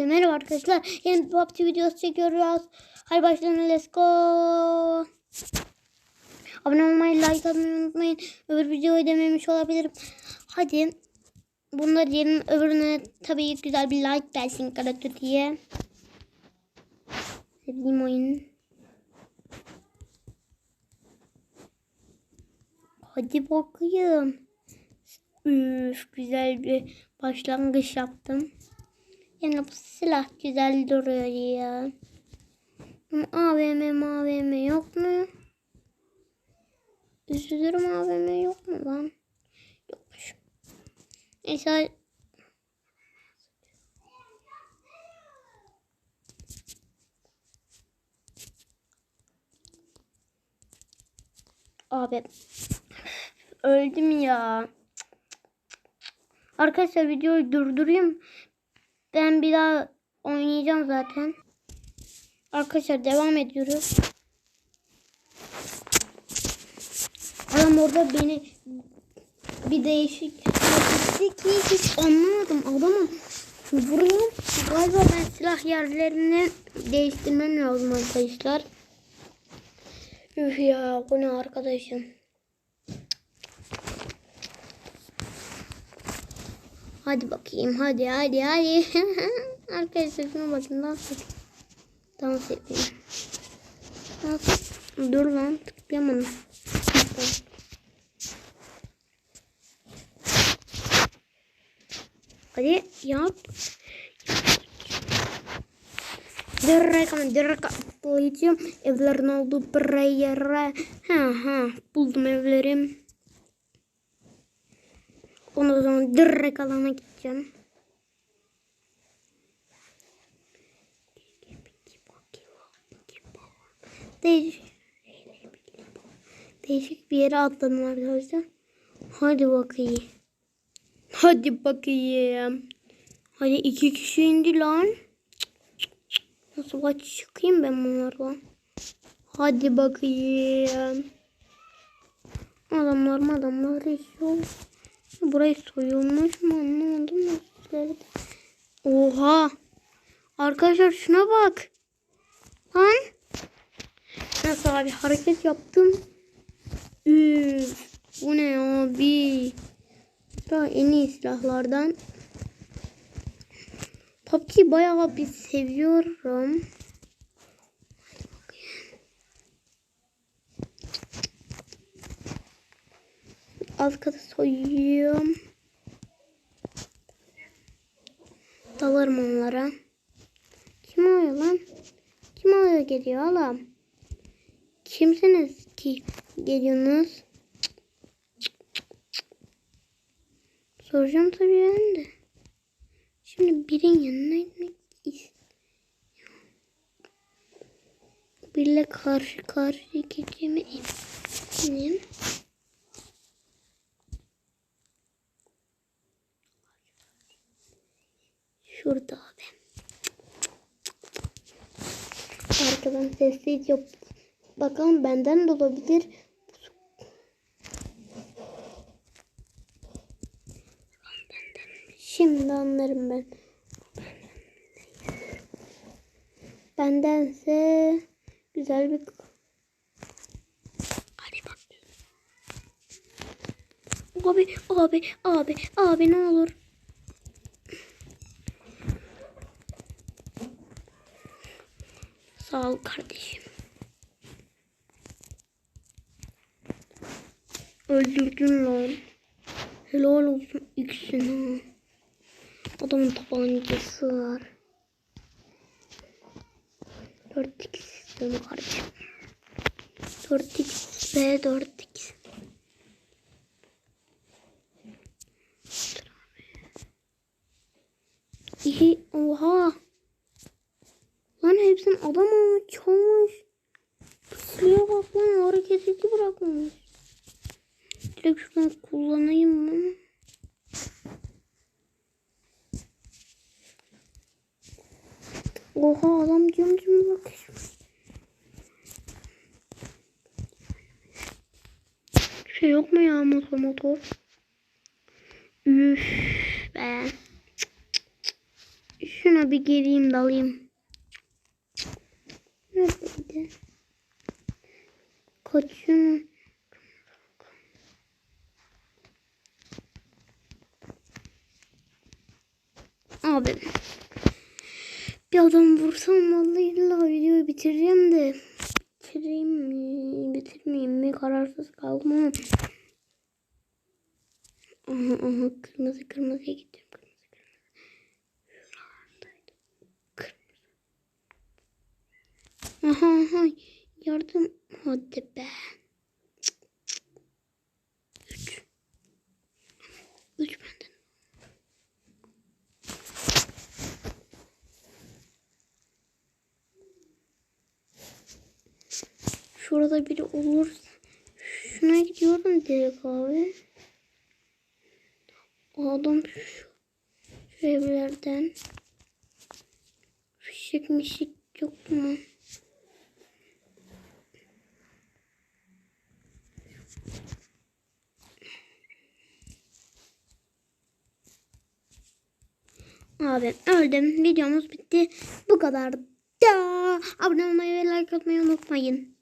Hepinize merhaba arkadaşlar. Yeni bir PUBG videosu çekiyoruz. Hadi başlayalım. Let's go. Abone olmayı, like atmayı unutmayın. Öbür videoyu dememiş olabilirim. Hadi. Bunlar yerin öbürüne tabii güzel bir like gelsin karakter diye. Sevdiğim oyun. Hadi bakayım. Üf, güzel bir başlangıç yaptım. Yani bu silah güzel duruyor ya. AVM AVM yok mu? Üzülürüm AVM yok mu lan? Yokmuş. Neyse. Abi öldüm ya. Arkadaşlar videoyu durdurayım. Ben bir daha oynayacağım zaten. Arkadaşlar devam ediyoruz. Adam orada beni bir değişik etti ki hiç anlamadım. Adamım vuruyor. Galiba ben silah yerlerini değiştirmem lazım arkadaşlar. Üf ya bu ne arkadaşım. Hadi bakayım hadi hadi hadi. Arkadaşlar şuna bakın dans edeyim. Dans edeyim. Dans. Dur lan tıklayamadım. Hadi yap. Direkt direkt atlayacağım. Evlerin olduğu yere. Ha ha buldum evlerim. Ondan sonra direkt alana gideceğim. Değişik, değişik bir yere atladım arkadaşlar. Hadi bakayım. Hadi bakayım. Hadi iki kişi indi lan. Nasıl kaç çıkayım ben bunlarla? Hadi bakayım. Adamlar adamlar hiç yok. Burayı soyulmuş mu anlamadım da. Oha. Arkadaşlar şuna bak. Lan. Nasıl abi hareket yaptım. Üf. Bu ne abi? Daha en iyi silahlardan. PUBG'yi bayağı bir seviyorum. Alt katı soyuyorum. Dalarım onlara. Kim oluyor lan? Kim oluyor geliyor alam? Kimsiniz ki geliyorsunuz? Soracağım tabii ben de. Şimdi birin yanına gitmek istiyorum. Biriyle karşı karşıya geçeceğime Şurada abi. Arkadan sessiz yap. Bakalım benden de olabilir. Şimdi anlarım ben. Bendense güzel bir. Abi, abi, abi, abi ne olur. Sağ ol kardeşim. Öldürdün lan. Helal olsun ikisine. Adamın tabancası var. 4x istiyorum kardeşim. 4x ve 4x. İyi, oha. Lan hepsini adam almış, çalmış. Pisliğe bak lan, hareket eti bırakmamış. Direkt şuradan kullanayım mı? Oha adam cım cım bakıyor. Şey yok mu ya motor motor? Üf be. Şuna Şuna bir geleyim dalayım. Neredeydi? Kaçıyor. Abi. Bir adam vursam vallahi illa videoyu bitireceğim de. Bitireyim mi? Bitirmeyeyim mi? Kararsız kalmam. Aha aha kırmızı kırmızıya gittim. Kırmızı kırmızı. Şuralardaydı. Kırmızı. Aha aha yardım. Hadi be. Üç. Üç benden. Şurada biri olur. Şuna gidiyorum direkt abi. Adam şu, şu evlerden. Fişek mişek yok mu? Abi öldüm. Videomuz bitti. Bu kadar. Da. Abone olmayı ve like atmayı unutmayın.